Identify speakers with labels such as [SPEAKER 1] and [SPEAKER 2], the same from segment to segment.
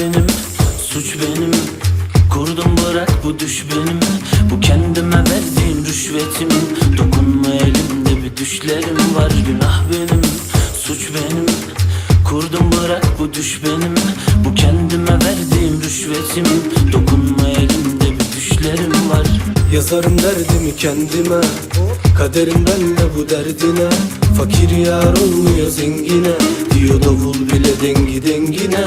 [SPEAKER 1] benim, suç benim. Kurdum bırak bu düş benim. Bu kendime verdiğin rüşvetim. Dokunma elimde bir düşlerim var Günah benim, suç benim. Kurdum bırak bu düş benim. Bu kendime verdiğim rüşvetim. Dokunma elimde bir düşlerim var.
[SPEAKER 2] Yazarım derdimi kendime. Kaderim benle bu derdine.
[SPEAKER 1] Fakir yar olmuyor zengine. Diyor davul bile dengi dengine.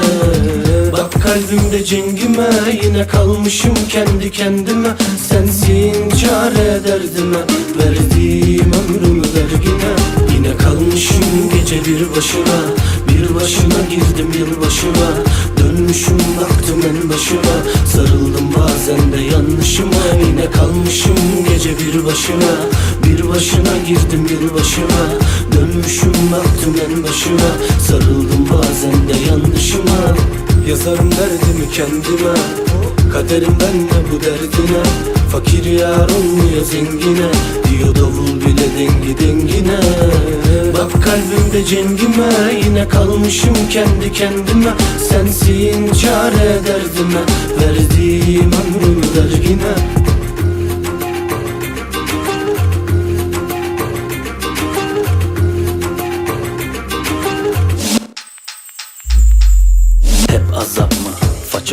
[SPEAKER 1] Bak kalbimde cengime Yine kalmışım kendi kendime. Sensin çare derdime Verdiğim ömrümü vergine Yine kalmışım gece bir başına Bir başına girdim yılbaşına. Dönmüşüm baktım en başına Sarıldım bazen de yanlışıma. Yine kalmışım gece bir başına Bir başına girdim yılbaşına Dönmüşüm baktım en başına Sarıldım bazen de yanlışıma. Yazarım derdimi kendime. Kaderim benle bu derdine. Fakir yar olmuyor zengine. Diyor davul bile dengi dengine. Bak kalbimde cengime. Yine kalmışım kendi kendime. Sensin çare derdime. Verdiğim ömrümü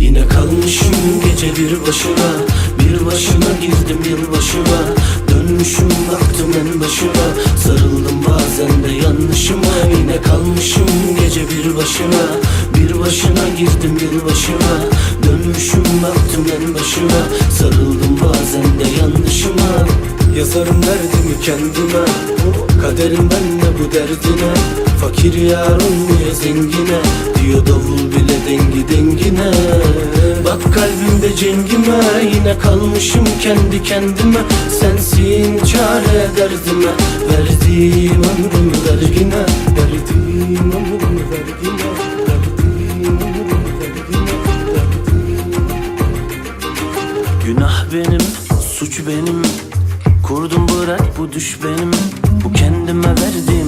[SPEAKER 1] Yine kalmışım gece bir başına Bir başına girdim yılbaşına Dönmüşüm baktım en başına Sarıldım bazen de yanlışıma. Yine kalmışım gece bir başına Bir başına girdim yılbaşına Dönmüşüm baktım en başına Sarıldım bazen de yanlışıma.
[SPEAKER 2] Yazarım derdimi kendime.
[SPEAKER 1] Kaderim benle bu derdine Fakir yar olmuyor zengine Diyor davul bile dengi dengine. Bak kalbimde cengime Yine kalmışım kendi kendime. Sensin çare derdime Verdiğim ömrümü vergine.
[SPEAKER 2] Verdiğim ömrümü vergine
[SPEAKER 1] Günah benim, suç benim. Kurdum bırak bu düş benim. Bu kendime verdiğim